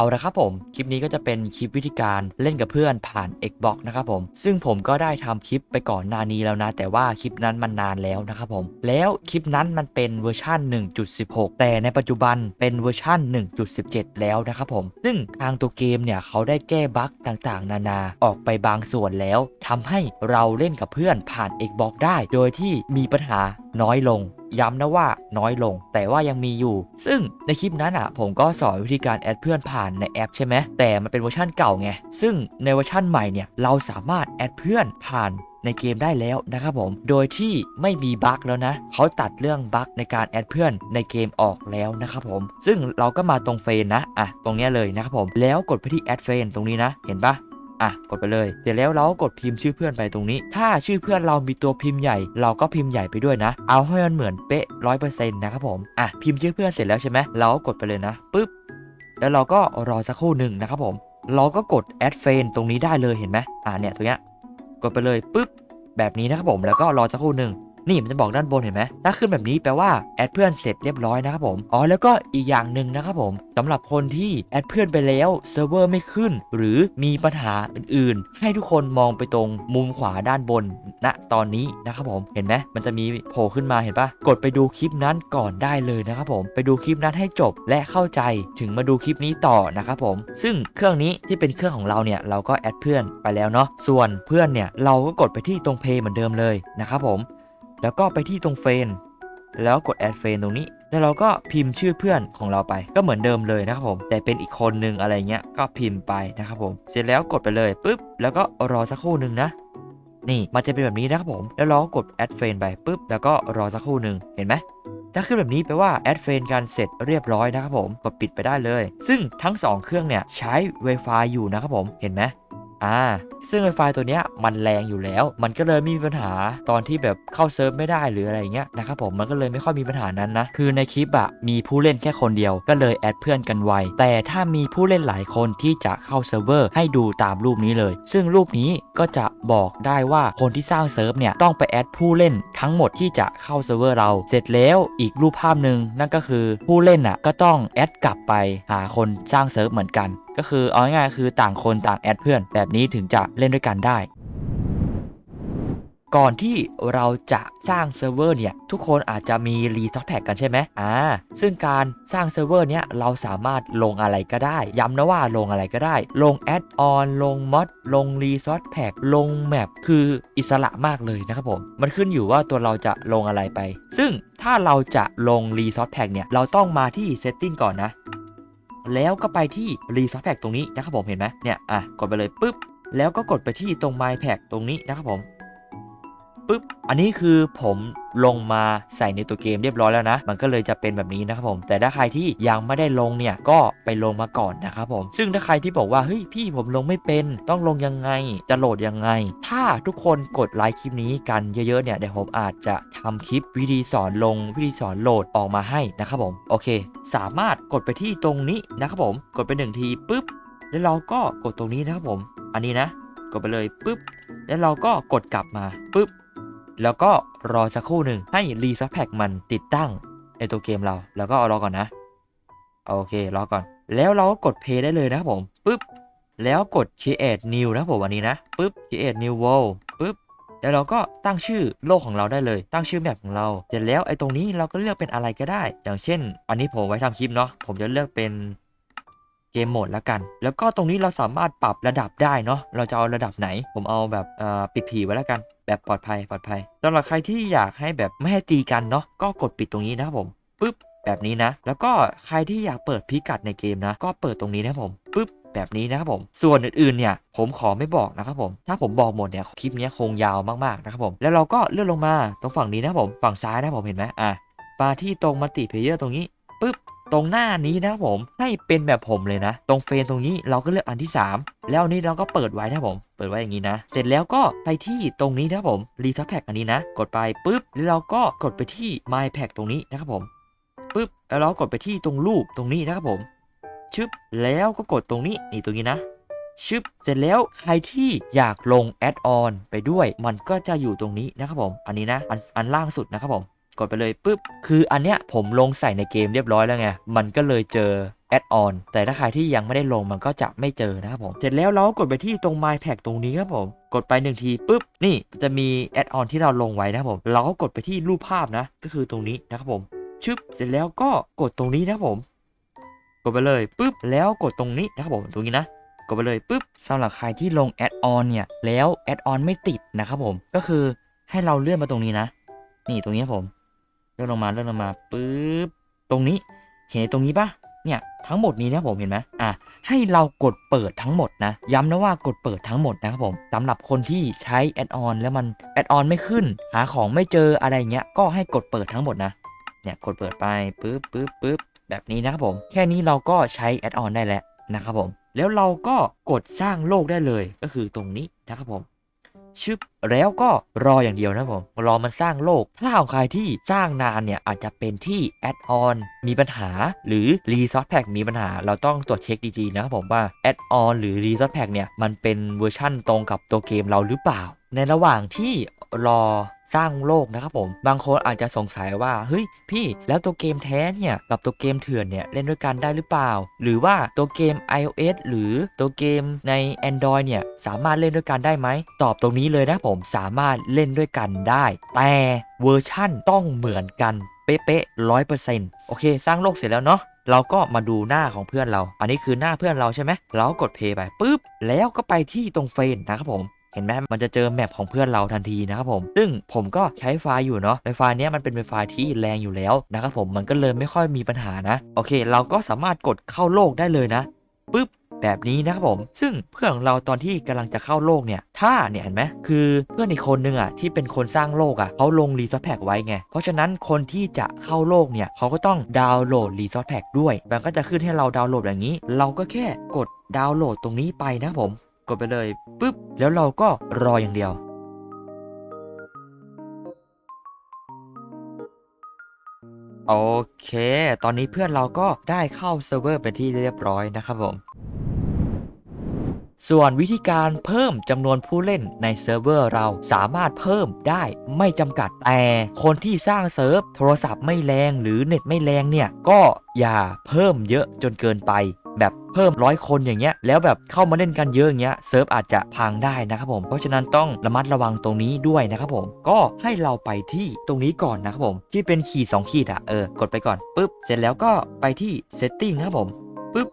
เอาละครับผม คลิปนี้ก็จะเป็นคลิปวิธีการเล่นกับเพื่อนผ่าน Xbox นะครับผม ซึ่งผมก็ได้ทำคลิปไปก่อนหน้านี้แล้วนะ แต่ว่าคลิปนั้นมันนานแล้วนะครับผม แล้วคลิปนั้นมันเป็นเวอร์ชัน1.16 แต่ในปัจจุบันเป็นเวอร์ชัน1.17 แล้วนะครับผม ซึ่งทางตัวเกมเนี่ยเขาได้แก้บั๊กต่างๆ นานาออกไปบางส่วนแล้วทำให้เราเล่นกับเพื่อนผ่าน Xbox ได้ โดยที่มีปัญหาน้อยลง ย้ำนะว่าน้อยลง แต่ว่ายังมีอยู่ ซึ่งในคลิปนั้นอะ ผมก็สอนวิธีการแอดเพื่อนผ่านในแอปใช่ไหมแต่มันเป็นเวอร์ชั่นเก่าไง ซึ่งในเวอร์ชั่นใหม่เนี่ยเราสามารถแอดเพื่อนผ่านในเกมได้แล้วนะครับผม โดยที่ไม่มีบั๊กแล้วนะ เขาตัดเรื่องบั๊กในการแอดเพื่อนในเกมออกแล้วนะครับผม ซึ่งเราก็มาตรงเฟรนนะ อะ ตรงเนี้ยเลยนะครับผม แล้วกดไปที่แอดเฟรนตรงนี้นะ เห็นปะ อะกดไปเลย เสร็จแล้วเราก็กดพิมพ์ชื่อเพื่อนไปตรงนี้ ถ้าชื่อเพื่อนเรามีตัวพิมพ์ใหญ่ เราก็พิมพ์ใหญ่ไปด้วยนะ เอาให้มันเหมือนเป๊ะร้อยเปอร์เซ็นต์นะครับผมอะพิมพ์ชื่อเพื่อนเสร็จแล้วใช่ไหมเราก็กดไปเลยนะปุ๊บแล้วเราก็รอสักครู่หนึ่งนะครับผมเราก็กดแอดเฟนตรงนี้ได้เลยเห็นไหมอ่าเนี่ยตรงเนี้ยกดไปเลยปุ๊บแบบนี้นะครับผมแล้วก็รอสักครู่หนึ่ง นี่มันจะบอกด้านบนเห็นไหมถ้าขึ้นแบบนี้แปลว่าแอดเพื่อนเสร็จเรียบร้อยนะครับผมอ๋อแล้วก็อีกอย่างหนึ่งนะครับผมสำหรับคนที่แอดเพื่อนไปแล้วเซิร์ฟเวอร์ไม่ขึ้น หรือมีปัญหาอื่นๆ ให้ทุกคนมองไปตรงมุมขวาด้านบนณตอนนี้นะครับผมเห็นไหมมันจะมีโผล่ขึ้นมาเห็นปะกดไปดูคลิปนั้นก่อนได้เลยนะครับผมไปดูคลิปนั้นให้จบและเข้าใจถึงมาดูคลิปนี้ต่อนะครับผม ซึ่งเครื่องนี้ที่เป็นเครื่องของเราเนี่ยเราก็แอดเพื่อนไปแล้วเนาะส่วนเพื่อนเนี่ยเราก็กดไปที่ตรงเพย์เหมือนเดิมเลยนะครับผม แล้วก็ไปที่ตรงเฟนแล้วกดแอดเฟนตรงนี้ แล้วเราก็พิมพ์ชื่อเพื่อนของเราไป ก็เหมือนเดิมเลยนะครับผม แต่เป็นอีกคนนึงอะไรเงี้ย ก็พิมพ์ไปนะครับผม เสร็จแล้วกดไปเลยปุ๊บ แล้วก็รอสักครู่หนึ่งนะ นี่มันจะเป็นแบบนี้นะครับผม แล้วเราก็กดแอดเฟนไปปุ๊บ แล้วก็รอสักครู่หนึ่งเห็นไหมถ้าขึ้นแบบนี้แปลว่าแอดเฟรนกันเสร็จเรียบร้อยนะครับผม กดปิดไปได้เลย ซึ่งทั้งสองเครื่องเนี่ยใช้ Wi-Fi อยู่นะครับผม เห็นไหม อ่าซึ่ง Wi-Fi ตัวเนี้ยมันแรงอยู่แล้ว มันก็เลยม่มีปัญหาตอนที่แบบเข้าเซิร์ฟไม่ได้หรืออะไรเงี้ยนะครับผมมันก็เลยไม่ค่อยมีปัญหานั้นนะคือในคลิปอะมีผู้เล่นแค่คนเดียวก็เลยแอดเพื่อนกันไวแต่ถ้ามีผู้เล่นหลายคนที่จะเข้าเซิร์ฟเวอร์ให้ดูตามรูปนี้เลย ซึ่งรูปนี้ก็จะบอกได้ว่าคนที่สร้างเซิร์ฟเนี่ยต้องไปแอดผู้เล่นทั้งหมดที่จะเข้าเซิร์ฟเวอร์เรา เสร็จแล้วอีกรูปภาพหนึ่งนั่นก็คือผู้เล่นอะก็ต้องแอดกลับไปหาคนสร้างเซิร์ฟเหมือนกันก็คือเอาง่ายๆคือต่างคนต่างแอดเพื่อน แบบนี้ถึงจะเล่นด้วยกันได้ ก่อนที่เราจะสร้างเซิร์ฟเวอร์เนี่ย ทุกคนอาจจะมีรีซอสแพ็กกันใช่ไหมอ่า ซึ่งการสร้างเซิร์ฟเวอร์เนี่ยเราสามารถลงอะไรก็ได้ ย้ำนะว่าลงอะไรก็ได้ ลงแอดออน ลงมอด ลงรีซอสแพ็กลงแมป คืออิสระมากเลยนะครับผม มันขึ้นอยู่ว่าตัวเราจะลงอะไรไป ซึ่งถ้าเราจะลงรีซอสแพ็กเนี่ย เราต้องมาที่ setting ก่อนนะ แล้วก็ไปที่รีซอสแพ็กตรงนี้นะครับผมเห็นไหมเนี่ยอะกดไปเลยปุ๊บแล้วก็กดไปที่ตรง My Pack ตรงนี้นะครับผม ปุ๊บ อันนี้คือผมลงมาใส่ในตัวเกมเรียบร้อยแล้วนะ มันก็เลยจะเป็นแบบนี้นะครับผม แต่ถ้าใครที่ยังไม่ได้ลงเนี่ย ก็ไปลงมาก่อนนะครับผม ซึ่งถ้าใครที่บอกว่า เฮ้ยพี่ผมลงไม่เป็น ต้องลงยังไง จะโหลดยังไง ถ้าทุกคนกดไลค์คลิปนี้กันเยอะๆเนี่ย เดี๋ยวผมอาจจะทำคลิปวิธีสอนลงวิธีสอนโหลดออกมาให้นะครับผม โอเค สามารถกดไปที่ตรงนี้นะครับผม กดไปหนึ่งทีปุ๊บ แล้วเราก็กดตรงนี้นะครับผม อันนี้นะ กดไปเลยปุ๊บ แล้วเราก็กดกลับมาปุ๊บ แล้วก็รอสักครู่หนึ่งให้รีซับแพ็กมันติดตั้งในตัวเกมเรา แล้วก็รอก่อนนะ โอเค รอก่อน แล้วเราก็กด play ได้เลยนะครับผมปุ๊บ แล้วกด create new นะผมอันนี้นะปุ๊บ create new world ปุ๊บแล้วเราก็ตั้งชื่อโลกของเราได้เลย ตั้งชื่อแมปของเรา เสร็จแล้วไอ้ตรงนี้เราก็เลือกเป็นอะไรก็ได้ อย่างเช่น อันนี้ผมไว้ทำคลิปเนาะ ผมจะเลือกเป็นเกมโหมดแล้วกัน แล้วก็ตรงนี้เราสามารถปรับระดับได้เนาะ เราจะเอาระดับไหน ผมเอาแบบปิดผีไว้แล้วกัน แบบปลอดภัยปลอดภัยสำหรับใครที่อยากให้แบบไม่ให้ตีกันเนาะก็กดปิดตรงนี้นะครับผมปึ๊บแบบนี้นะ แล้วก็ใครที่อยากเปิดพิกัดในเกมนะ ก็เปิดตรงนี้นะครับผมปึ๊บแบบนี้นะครับผม ส่วนอื่นๆเนี่ยผมขอไม่บอกนะครับผม ถ้าผมบอกหมดเนี่ยคลิปนี้คงยาวมากๆนะครับผม แล้วเราก็เลื่อนลงมาตรงฝั่งนี้นะครับผม ฝั่งซ้ายนะครับผมเห็นไหมอะมาที่ตรงมัลติเพเยอร์ตรงนี้ปึ๊บ ตรงหน้านี้นะผมให้เป็นแบบผมเลยนะ ตรงเฟรมตรงนี้เราก็เลือกอันที่ 3 แล้วนี้เราก็เปิดไว้นะผม เปิดไว้อย่างนี้นะ เสร็จแล้วก็ไปที่ตรงนี้นะผมรีซับแพ็กอันนี้นะ กดไปปุ๊บแล้วเราก็กดไปที่ My Pack ตรงนี้นะครับผมปุ๊บแล้วเรากดไปที่ตรงรูปตรงนี้นะครับผมชึบแล้วก็กดตรงนี้นี่ตรงนี้นะชึบเสร็จแล้วใครที่อยากลงแอดออนไปด้วย มันก็จะอยู่ตรงนี้นะครับผม อันนี้นะ อันอันล่างสุดนะครับผม กดไปเลยปุ๊บคืออันเนี้ยผมลงใส่ในเกมเรียบร้อยแล้วไงมันก็เลยเจอแอดออนแต่ถ้าใครที่ยังไม่ได้ลงมันก็จะไม่เจอนะครับผมเสร็จแล้วเรากดไปที่ตรง My Pack ตรงนี้ครับผมกดไปหนึ่งทีปุ๊บนี่จะมีแอดออนที่เราลงไว้นะครับผมเราก็กดไปที่รูปภาพนะ ก็คือตรงนี้นะครับผมชึบเสร็จแล้วก็กดตรงนี้นะครับผม กดไปเลยปุ๊บแล้วกดตรงนี้นะครับผมตรงนี้นะกดไปเลยปุ๊บสำหรับใครที่ลงแอดออนเนี่ยแล้วแอดออนไม่ติดนะครับผมก็คือให้เราเลื่อนมาตรงนี้นะ นี่ตรงนี้ผม ลื่อนลงมาเลื่อนลงมาปุ๊บตรงนี้เห็นตรงนี้ปะเนี่ยทั้งหมดนี้นะผมเห็นไหมอะให้เรากดเปิดทั้งหมดนะ ย้ำนะว่ากดเปิดทั้งหมดนะครับผมสำหรับคนที่ใช้แอดออนแล้วมันแอดออนไม่ขึ้น หาของไม่เจออะไรเงี้ยก็ให้กดเปิดทั้งหมดนะเนี่ยกดเปิดไปปุ๊บปุ๊บปุ๊บแบบนี้นะครับผมแค่นี้เราก็ใช้แอดออนได้แล้วนะครับผมแล้วเราก็กดสร้างโลกได้เลยก็คือตรงนี้นะครับผม ชึบแล้วก็รออย่างเดียวนะผม รอมันสร้างโลก ถ้าของใครที่สร้างนานเนี่ยอาจจะเป็นที่แอดออนมีปัญหาหรือรีซอสแพ็กมีปัญหา เราต้องตรวจเช็คดีๆนะครับผมว่าแอดออนหรือรีซอสแพ็กเนี่ยมันเป็นเวอร์ชั่นตรงกับตัวเกมเราหรือเปล่า ในระหว่างที่รอสร้างโลกนะครับผม บางคนอาจจะสงสัยว่า เฮ้ย พี่แล้วตัวเกมแท้เนี่ย กับตัวเกมเถื่อนเนี่ย เล่นด้วยกันได้หรือเปล่า หรือว่าตัวเกม iOS หรือตัวเกมใน Android เนี่ย สามารถเล่นด้วยกันได้ไหม ตอบตรงนี้เลยนะผมสามารถเล่นด้วยกันได้ แต่เวอร์ชั่นต้องเหมือนกันเป๊ะๆร้อยเปอร์เซ็นต์โอเค สร้างโลกเสร็จแล้วเนาะเราก็มาดูหน้าของเพื่อนเรา อันนี้คือหน้าเพื่อนเราใช่ไหมเราก็กดเพย์ไปปุ๊บ แล้วก็ไปที่ตรงเฟรนนะครับผม เห็นไหมมันจะเจอแมปของเพื่อนเราทันทีนะครับผม ซึ่งผมก็ใช้ไฟล์อยู่เนาะในไฟล์นี้มันเป็นไฟล์ที่แรงอยู่แล้วนะครับผมมันก็เลยไม่ค่อยมีปัญหานะ โอเค เราก็สามารถกดเข้าโลกได้เลยนะปุ๊บแบบนี้นะครับผม ซึ่งเพื่อนของเราตอนที่กำลังจะเข้าโลกเนี่ย ถ้าเนี่ยเห็นไหมคือเพื่อนอีกคนนึงอะที่เป็นคนสร้างโลกอะเขาลงรีซอสแพ็กไว้ไง เพราะฉะนั้นคนที่จะเข้าโลกเนี่ยเขาก็ต้องดาวน์โหลดรีซอสแพ็กด้วย มันก็จะขึ้นให้เราดาวน์โหลดอย่างนี้ เราก็แค่กดดาวน์โหลดตรงนี้ไปนะครับผม กดไปเลยปุ๊บแล้วเราก็รออย่างเดียวโอเค ตอนนี้เพื่อนเราก็ได้เข้าเซิร์ฟเวอร์เป็นที่เรียบร้อยนะครับผม ส่วนวิธีการเพิ่มจำนวนผู้เล่นในเซิร์ฟเวอร์เราสามารถเพิ่มได้ไม่จำกัด แต่คนที่สร้างเซิร์ฟโทรศัพท์ไม่แรงหรือเน็ตไม่แรงเนี่ย ก็อย่าเพิ่มเยอะจนเกินไป แบบเพิ่มร้อยคนอย่างเงี้ยแล้วแบบเข้ามาเล่นกันเยอะอย่างเงี้ยเซิร์ฟอาจจะพังได้นะครับผม เพราะฉะนั้นต้องระมัดระวังตรงนี้ด้วยนะครับผมก็ให้เราไปที่ตรงนี้ก่อนนะครับผมที่เป็นขีด2ขีดอะเออกดไปก่อนปุ๊บเสร็จแล้วก็ไปที่ setting นะครับผมปุ๊บ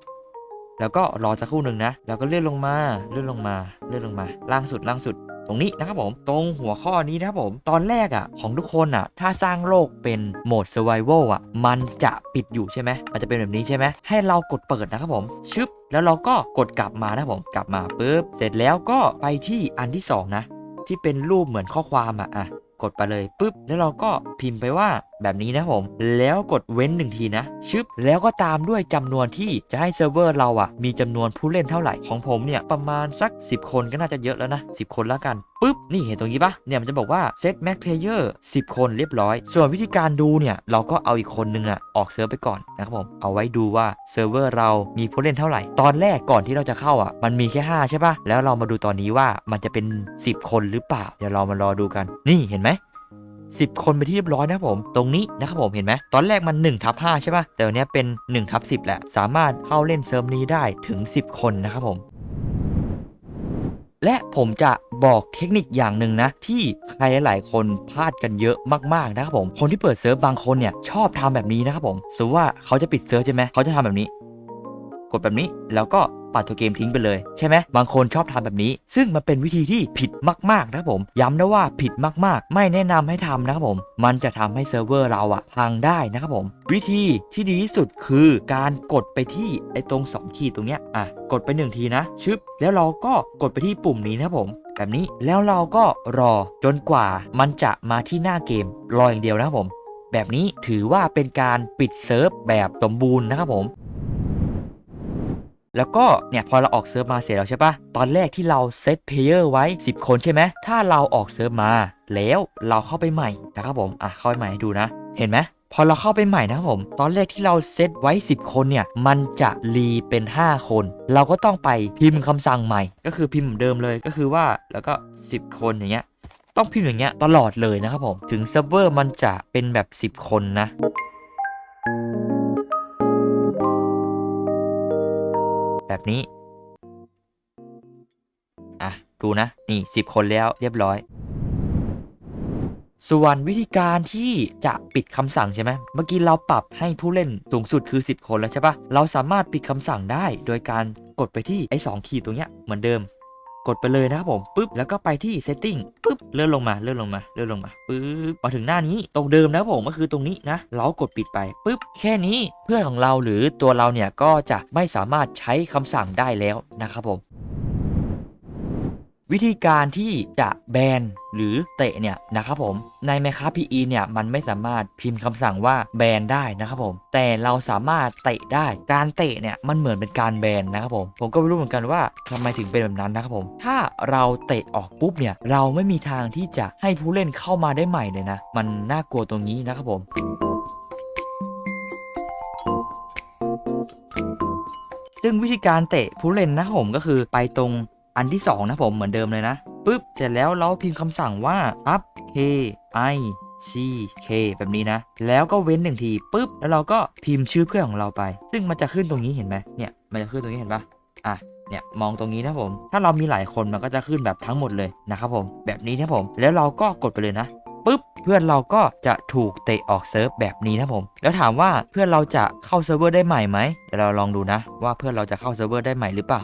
แล้วก็รอสักครู่หนึ่งนะ แล้วก็เลื่อนลงมา เลื่อนลงมา เลื่อนลงมา ล่างสุด ล่างสุด ตรงนี้นะครับผมตรงหัวข้อนี้นะครับผมตอนแรกอะของทุกคนอะถ้าสร้างโลกเป็นโหมด survival อะมันจะปิดอยู่ใช่ไหมมันจะเป็นแบบนี้ใช่ไหมให้เรากดเปิดนะครับผมชึบแล้วเราก็กดกลับมานะครับผมกลับมาปุ๊บเสร็จแล้วก็ไปที่อันที่สองนะ ที่เป็นรูปเหมือนข้อความอะอะกดไปเลยปุ๊บแล้วเราก็พิมพ์ไปว่าแบบนี้นะผม แล้วกดเว้นหนึ่งทีนะ ชึบ แล้วก็ตามด้วยจำนวนที่จะให้เซิร์ฟเวอร์เราอะมีจำนวนผู้เล่นเท่าไหร่ ของผมเนี่ยประมาณสัก 10 คนก็น่าจะเยอะแล้วนะ 10 คนแล้วกันปุ๊บ นี่เห็นตรงนี้ปะเนี่ยมันจะบอกว่า set max player 10คนเรียบร้อย ส่วนวิธีการดูเนี่ย เราก็เอาอีกคนนึงอะออกเซิร์ฟไปก่อนนะครับผม เอาไว้ดูว่าเซิร์ฟเวอร์เรามีผู้เล่นเท่าไหร่ ตอนแรกก่อนที่เราจะเข้าอะมันมีแค่ 5 ใช่ปะแล้วเรามาดูตอนนี้ว่ามันจะเป็น 10 คนหรือเปล่า เดี๋ยวเรามารอดูกัน นี่เห็นไหม 10 คนไปที่เรียบร้อยนะครับผม ตรงนี้นะครับผมเห็นไหมตอนแรกมัน1ทับ5ใช่ปะแต่วันนี้เป็น1ทับ10แหละสามารถเข้าเล่นเซิร์ฟนี้ได้ถึง 10 คนนะครับผมและผมจะบอกเทคนิคอย่างหนึ่งนะ ที่ใครหลายๆ คนพลาดกันเยอะมากๆนะครับผม คนที่เปิดเซิร์ฟบางคนเนี่ยชอบทำแบบนี้นะครับผมสมมติว่าเขาจะปิดเซิร์ฟใช่ไหมเขาจะทำแบบนี้ กดแบบนี้แล้วก็ปัดตัวเกมทิ้งไปเลยใช่ไหมบางคนชอบทำแบบนี้ ซึ่งมันเป็นวิธีที่ผิดมากๆนะครับผม ย้ำนะว่าผิดมากๆ ไม่แนะนำให้ทำนะครับผม มันจะทำให้เซิร์ฟเวอร์เราอะพังได้นะครับผม วิธีที่ดีที่สุดคือการกดไปที่ไอ้ตรง 2 ขีดตรงเนี้ยอะกดไปหนึ่งทีนะชึบแล้วเราก็กดไปที่ปุ่มนี้นะครับผมแบบนี้แล้วเราก็รอจนกว่ามันจะมาที่หน้าเกมรออย่างเดียวนะครับผม แบบนี้ถือว่าเป็นการปิดเซิร์ฟแบบสมบูรณ์นะครับผม แล้วก็เนี่ยพอเราออกเซิร์ฟมาเสร็จแล้วใช่ปะตอนแรกที่เราเซตเพลเยอร์ไว้ 10 คนใช่ไหมถ้าเราออกเซิร์ฟมา แล้วเราเข้าไปใหม่นะครับผมอะเข้าไปใหม่ให้ดูนะ เห็นไหมพอเราเข้าไปใหม่นะครับผม ตอนแรกที่เราเซตไว้ 10 คนเนี่ย มันจะรีเป็น 5 คน เราก็ต้องไปพิมพ์คำสั่งใหม่ ก็คือพิมพ์เหมือนเดิมเลยก็คือว่าแล้วก็ 10 คนอย่างเงี้ยต้องพิมพ์อย่างเงี้ยตลอดเลยนะครับผม ถึงเซิร์ฟเวอร์มันจะเป็นแบบ 10 คนนะ แบบนี้ อะ ดูนะ นี่ 10 คนแล้วเรียบร้อย ส่วนวิธีการที่จะปิดคำสั่งใช่ไหมเมื่อกี้เราปรับให้ผู้เล่นสูงสุดคือ 10 คนแล้วใช่ปะเราสามารถปิดคำสั่งได้โดยการกดไปที่ไอ้สองขีดตรงเนี้ยเหมือนเดิม กดไปเลยนะครับผมปุ๊บแล้วก็ไปที่ setting ปุ๊บเลื่อนลงมาเลื่อนลงมาเลื่อนลงมาปุ๊บมาถึงหน้านี้ตรงเดิมนะครับผมก็คือตรงนี้นะเรากดปิดไปปุ๊บแค่นี้เพื่อนของเราหรือตัวเราเนี่ยก็จะไม่สามารถใช้คำสั่งได้แล้วนะครับผม วิธีการที่จะแบนหรือเตะเนี่ยนะครับผมใน m มค c พีอีเนี่ยมันไม่สามารถพิมพ์คำสั่งว่าแบนได้นะครับผมแต่เราสามารถเตะได้การเตะเนี่ยมันเหมือนเป็นการแบนนะครับผมผมก็ไม่รู้เหมือนกันว่าทำไมถึงเป็นแบบนั้นนะครับผมถ้าเราเตะออกปุ๊บเนี่ยเราไม่มีทางที่จะให้ผู้เล่นเข้ามาได้ใหม่เลยนะมันน่ากลัวตรงนี้นะครับผมซึ่งวิธีการเตะผู้เล่นนะผมก็คือไปตรง อันที่ 2 นะผมเหมือนเดิมเลยนะปุ๊บเสร็จแล้วเราพิมพ์คำสั่งว่า up k i c k แบบนี้นะ แล้วก็เว้นหนึ่งทีปุ๊บ แล้วเราก็พิมพ์ชื่อเพื่อนของเราไป ซึ่งมันจะขึ้นตรงนี้เห็นไหมเนี่ย มันจะขึ้นตรงนี้เห็นปะอะ เนี่ย มองตรงนี้นะผม ถ้าเรามีหลายคนมันก็จะขึ้นแบบทั้งหมดเลยนะครับผม แบบนี้นะผม แล้วเราก็กดไปเลยนะปุ๊บ เพื่อนเราก็จะถูกเตะออกเซิร์ฟแบบนี้นะผม แล้วถามว่าเพื่อนเราจะเข้าเซิร์ฟเวอร์ได้ใหม่ไหมเดี๋ยวเราลองดูนะ ว่าเพื่อนเราจะเข้าเซิร์ฟเวอร์ได้ใหม่หรือเปล่า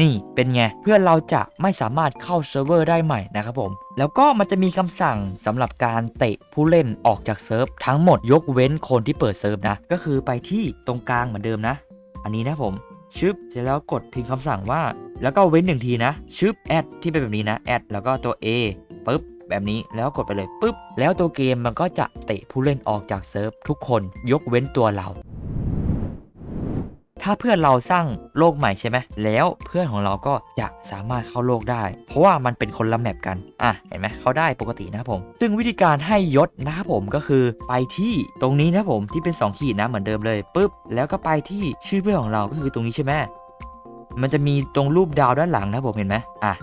นี่เป็นไง เพื่อนเราจะไม่สามารถเข้าเซิร์ฟเวอร์ได้ใหม่นะครับผม แล้วก็มันจะมีคำสั่งสำหรับการเตะผู้เล่นออกจากเซิร์ฟทั้งหมดยกเว้นคนที่เปิดเซิร์ฟนะ ก็คือไปที่ตรงกลางเหมือนเดิมนะ อันนี้นะผมชึบเสร็จแล้วกดพิมพ์คำสั่งว่า แล้วก็เว้นหนึ่งทีนะชึบแอดที่เป็นแบบนี้นะแอดแล้วก็ตัว A ปึ๊บแบบนี้แล้วกดไปเลยปึ๊บแล้วตัวเกมมันก็จะเตะผู้เล่นออกจากเซิร์ฟทุกคนยกเว้นตัวเรา ถ้าเพื่อนเราสร้างโลกใหม่ใช่ไหมแล้วเพื่อนของเราก็จะสามารถเข้าโลกได้ เพราะว่ามันเป็นคนละแมปกันอะเห็นไหมเขาได้ปกตินะครับผม ซึ่งวิธีการให้ยศนะครับผมก็คือไปที่ตรงนี้นะผมที่เป็น 2 ขีดนะเหมือนเดิมเลยปุ๊บแล้วก็ไปที่ชื่อเพื่อนของเราก็คือตรงนี้ใช่ไหมมันจะมีตรงรูปดาวด้านหลังนะผมเห็นไหมอะ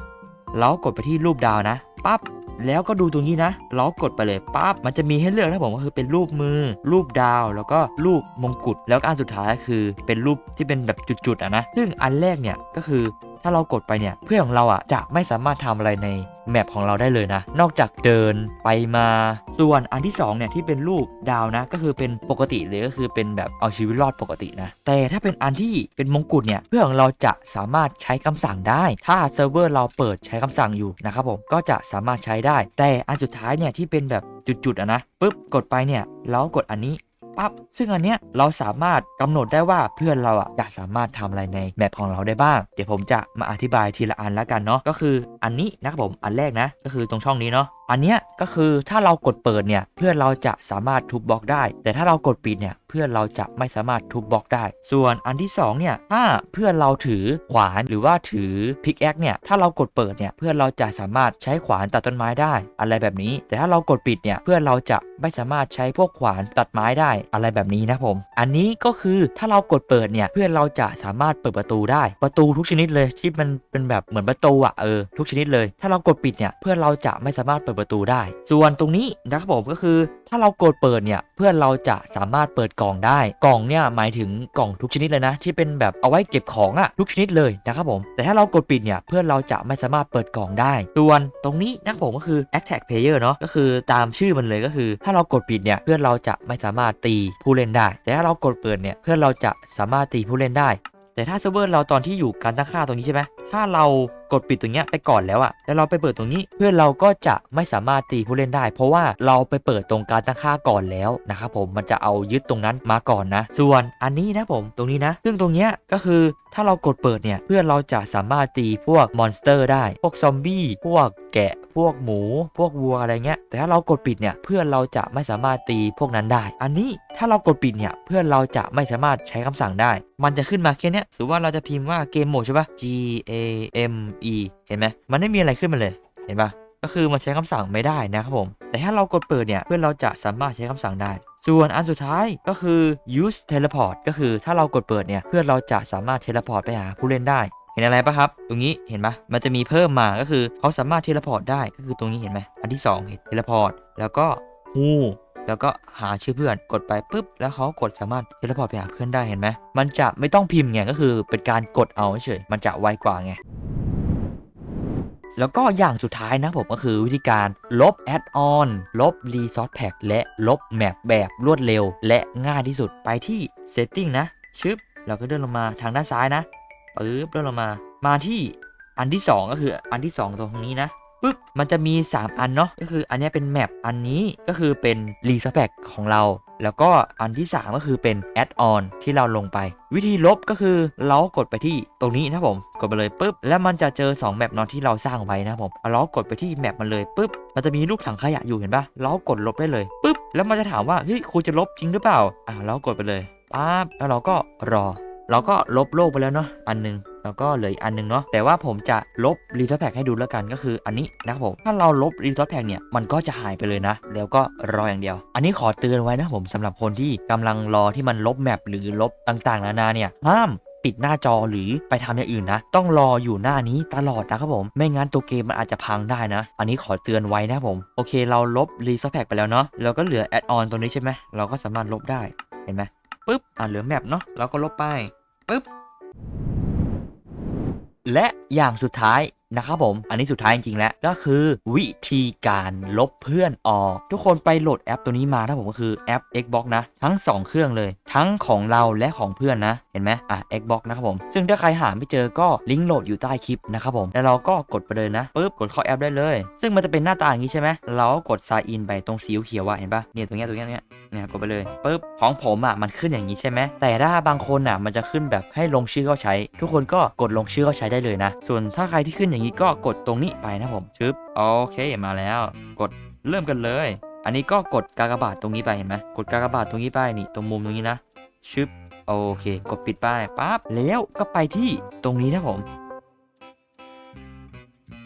เรากดไปที่รูปดาวนะปั๊บ แล้วก็ดูตรงนี้นะเรากดไปเลยปั๊บมันจะมีให้เลือกนะผมก็คือเป็นรูปมือ รูปดาว แล้วก็รูปมงกุฎแล้วก็อันสุดท้ายคือเป็นรูปที่เป็นแบบจุดๆอะนะซึ่งอันแรกเนี่ยก็คือถ้าเรากดไปเนี่ยเพื่อนของเราอะจะไม่สามารถทำอะไรใน แมปของเราได้เลยนะ นอกจากเดินไปมา ส่วนอันที่สองเนี่ยที่เป็นรูปดาวนะ ก็คือเป็นปกติเลยก็คือเป็นแบบเอาชีวิตรอดปกตินะ แต่ถ้าเป็นอันที่เป็นมงกุฎเนี่ยเพื่อนของเราจะสามารถใช้คำสั่งได้ ถ้าเซิร์ฟเวอร์เราเปิดใช้คำสั่งอยู่นะครับผมก็จะสามารถใช้ได้ แต่อันสุดท้ายเนี่ยที่เป็นแบบจุดๆอะนะปุ๊บกดไปเนี่ยแล้วกดอันนี้ ปั๊บซึ่งอันเนี้ยเราสามารถกำหนดได้ว่าเพื่อนเราอะจะสามารถทำอะไรในแมปของเราได้บ้าง เดี๋ยวผมจะมาอธิบายทีละอันแล้วกันเนาะก็คืออันนี้นะครับผมอันแรกนะ ก็คือตรงช่องนี้เนาะ อันเนี้ยก็คือถ้าเรากดเปิดเนี่ยเพื่อนเราจะสามารถทุบบล็อกได้ แต่ถ้าเรากดปิดเนี่ยเพื่อนเราจะไม่สามารถทุบบล็อกได้ ส่วนอันที่สองเนี่ยถ้าเพื่อนเราถือขวานหรือว่าถือพิกแอคเนี่ยถ้าเรากดเปิดเนี่ยเพื่อนเราจะสามารถใช้ขวานตัดต้นไม้ได้อะไรแบบนี้ แต่ถ้าเรากดปิดเนี่ยเพื่อนเราจะไม่สามารถใช้พวกขวานตัดไม้ได้อะไรแบบนี้นะผม อันนี้ก็คือถ้าเรากดเปิดเนี่ยเพื่อนเราจะสามารถเปิดประตูได้ ประตูทุกชนิดเลยที่มันเป็นแบบเหมือนประตูอะเออทุกชนิดเลย ถ้าเรากดปิดเนี่ยเพื่อนเราจะไม่สามารถเปิดประตูได้ ส่วนตรงนี้นะครับผมก็คือ ถ้าเรากดเปิดเนี่ยเพื่อนเราจะสามารถเปิดกล่องได้ กล่องเนี่ยหมายถึงกล่องทุกชนิดเลยนะ ที่เป็นแบบเอาไว้เก็บของอะทุกชนิดเลยนะครับผมแต่ถ้าเรากดปิดเนี่ยเพื่อนเราจะไม่สามารถเปิดกล่องได้ ส่วนตรงนี้นะครับผมก็คือ attack player เนาะก็คือตามชื่อมันเลยก็คือ ถ้าเรากดปิดเนี่ยเพื่อนเราจะไม่สามารถตีผู้เล่นได้ แต่ถ้าเรากดเปิดเนี่ยเพื่อนเราจะสามารถตีผู้เล่นได้ แต่ถ้าเซิร์ฟเวอร์เราตอนที่อยู่การตั้งค่าตรงนี้ใช่ไหมถ้าเรากดปิดตรงนี้ไปก่อนแล้วอะแล้วเราไปเปิดตรงนี้ เพื่อนเราก็จะไม่สามารถตีผู้เล่นได้ เพราะว่าเราไปเปิดตรงการตั้งค่าก่อนแล้วนะครับผมมันจะเอายึดตรงนั้นมาก่อนนะ ส่วนอันนี้นะผมตรงนี้นะ ซึ่งตรงเนี้ยก็คือถ้าเรากดเปิดเนี่ยเพื่อนเราจะสามารถตีพวกมอนสเตอร์ได้ พวกซอมบี้พวกแกะ พวกหมู พวกวัวอะไรเงี้ย แต่ถ้าเรากดปิดเนี่ยเพื่อนเราจะไม่สามารถตีพวกนั้นได้ อันนี้ถ้าเรากดปิดเนี่ยเพื่อนเราจะไม่สามารถใช้คำสั่งได้ มันจะขึ้นมาแค่นี้ยสมมติว่าเราจะพิมพ์ว่าเกมโหมดใช่ปะ G A M E เห็นไหมมันไม่มีอะไรขึ้นมาเลย เห็นปะก็คือมันใช้คำสั่งไม่ได้นะครับผม แต่ถ้าเรากดเปิดเนี่ยเพื่อนเราจะสามารถใช้คำสั่งได้ ส่วนอันสุดท้ายก็คือ use teleport ก็คือถ้าเรากดเปิดเนี่ยเพื่อนเราจะสามารถ teleport ไปหาผู้เล่นได้ เห็นอะไรปะครับ ตรงนี้เห็นปะมันจะมีเพิ่มมาก็คือเขาสามารถเทเลพอร์ตได้ก็คือตรงนี้เห็นไหมอันที่2เห็นเทเลพอร์ตแล้วก็ฮูแล้วก็หาชื่อเพื่อนกดไปปุ๊บ แล้วเขากดสามารถเทเลพอร์ตไปหาเพื่อนได้เห็นไหมมันจะไม่ต้องพิมพ์ไงก็คือเป็นการกดเอาเฉยมันจะไวกว่าไงแล้วก็อย่างสุดท้ายนะผมก็คือวิธีการลบแอดออนลบรีซอสแพ็กและลบแมปแบบรวดเร็ว และง่ายที่สุดไปที่ Setting นะ ชึบเราก็เดินลงมาทางด้านซ้ายนะ ปึ๊บเดินลงมา มาที่อันที่ 2 ก็คืออันที่ 2 ตรงนี้นะปึ๊บมันจะมี 3 อันเนาะก็คืออันนี้เป็นแมปอันนี้ก็คือเป็นรีสแพ็กของเรา แล้วก็อันที่ 3 ก็คือเป็นแอดออนที่เราลงไป วิธีลบก็คือเรากดไปที่ตรงนี้นะผมกดไปเลยปุ๊บแล้วมันจะเจอ 2 แมปเนอะที่เราสร้างไว้นะผมเรากดไปที่แมปมันเลยปุ๊บมันจะมีลูกถังขยะอยู่เห็นปะเรากดลบได้เลยปุ๊บแล้วมันจะถามว่าเฮ้ยคุณจะลบจริงหรือเปล่าอ่าเรากดไปเลยปั๊บแล้วเราก็รอ เราก็ลบโลกไปแล้วเนาะอันหนึงแล้วก็เหลืออีกอันหนึงเนาะแต่ว่าผมจะลบรีทอสแพกให้ดูแล้วกันก็คืออันนี้นะครับผมถ้าเราลบรีทอสแพกเนี่ยมันก็จะหายไปเลยนะ แล้วก็รออย่างเดียว อันนี้ขอเตือนไว้นะผมสำหรับคนที่กำลังรอที่มันลบแมปหรือลบต่างๆ นานาเนี่ยห้ามปิดหน้าจอหรือไปทำอย่างอื่นนะ ต้องรออยู่หน้านี้ตลอดนะครับผม ไม่งั้นตัวเกมมันอาจจะพังได้นะ อันนี้ขอเตือนไว้นะครับผม โอเคเราลบรีซอสแพกไปแล้วเนาะเราก็เหลือแอดออนตัวนี้ใช่ไหมเราก็สามารถลบได้เห็นไหม ปุ๊บอ่าเหลือแมปเนาะเราก็ลบไปปุ๊บและอย่างสุดท้าย นะครับผม อันนี้สุดท้ายจริงๆแล้วก็คือวิธีการลบเพื่อนออก ทุกคนไปโหลดแอปตัวนี้มาถ้าผมก็คือแอป Xbox นะ ทั้ง 2 เครื่องเลย ทั้งของเราและของเพื่อนนะ เห็นไหมอะ Xbox นะครับผม ซึ่งถ้าใครหาไม่เจอก็ลิงก์โหลดอยู่ใต้คลิปนะครับผม แล้วเราก็กดไปเลยนะปึ๊บกดเข้าแอปได้เลย ซึ่งมันจะเป็นหน้าตาอย่างนี้ใช่ไหมเราก็กด sign in ไปตรงสีเขียวๆอะเห็นปะเนี่ยตรงเนี้ยตรงเนี้ยตรงเนี้ยเนี่ยกดไปเลยปุ๊บของผมอะมันขึ้นอย่างนี้ใช่ไหมแต่ถ้าบางคนอะมันจะขึ้นแบบให้ลงชื่อเข้าใช้ ทุกคนก็กดลงชื่อเข้าใช้ได้เลยนะ ส่วนถ้าใครที่ขึ้นอย่างนี้ก็กดตรงนี้ไปนะผมชึบโอเคมาแล้ว กดเริ่มกันเลย อันนี้ก็กดกากบาทตรงนี้ไปเห็นไหมกดกากบาทตรงนี้ไปนี่ตรงมุมตรงนี้นะชึบโอเค กดปิดป้ายปั๊บแล้วก็ไปที่ตรงนี้นะผม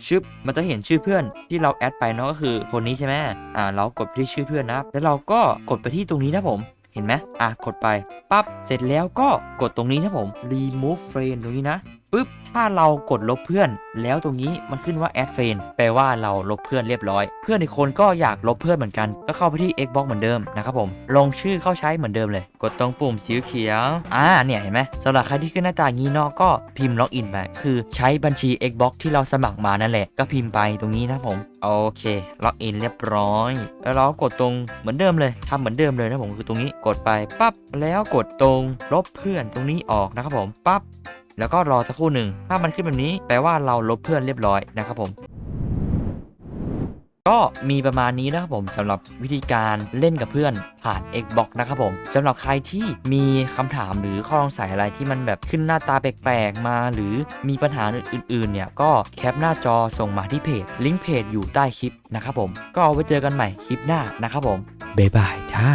ชึบมันจะเห็นชื่อเพื่อนที่เราแอดไปเนาะก็คือคนนี้ใช่ไหมอ่า เรากดไปที่ชื่อเพื่อนนะแล้วเราก็กดไปที่ตรงนี้นะผมเห็นไหมอะกดไปปั๊บเสร็จแล้วก็กดตรงนี้นะผม remove friend ตรงนี้นะ ปึ๊บถ้าเรากดลบเพื่อน แล้วตรงนี้มันขึ้นว่า add friend แปลว่าเราลบเพื่อนเรียบร้อย เพื่อนอีกคนก็อยากลบเพื่อนเหมือนกัน ก็เข้าไปที่ Xbox เหมือนเดิมนะครับผม ลงชื่อเข้าใช้เหมือนเดิมเลย กดตรงปุ่มสีเขียว อ่า เนี่ยเห็นไหมสำหรับใครที่ขึ้นหน้าต่างนี้เนาะก็พิมพ์ล็อกอินไป คือใช้บัญชี Xbox ที่เราสมัครมานั่นแหละ ก็พิมพ์ไปตรงนี้นะผม โอเค ล็อกอินเรียบร้อย แล้วเราก็กดตรงเหมือนเดิมเลยทำเหมือนเดิมเลยนะผม คือตรงนี้ กดไปปั๊บ แล้วกดตรงลบเพื่อนตรงนี้ออกนะครับผม ปั๊บ แล้วก็รอสักครู่หนึ่งถ้ามันขึ้นแบบนี้แปลว่าเราลบเพื่อนเรียบร้อยนะครับผมก็มีประมาณนี้นะครับผมสำหรับวิธีการเล่นกับเพื่อนผ่าน Xbox นะครับผมสำหรับใครที่มีคำถามหรือข้อสงสัยอะไรที่มันแบบขึ้นหน้าตาแปลกๆมา หรือมีปัญหาอื่นๆ เนี่ยก็แคปหน้าจอส่งมาที่เพจ ลิงก์เพจอยู่ใต้คลิปนะครับผม ก็เอาไว้เจอกันใหม่คลิปหน้านะครับผมบ๊ายบายจ้า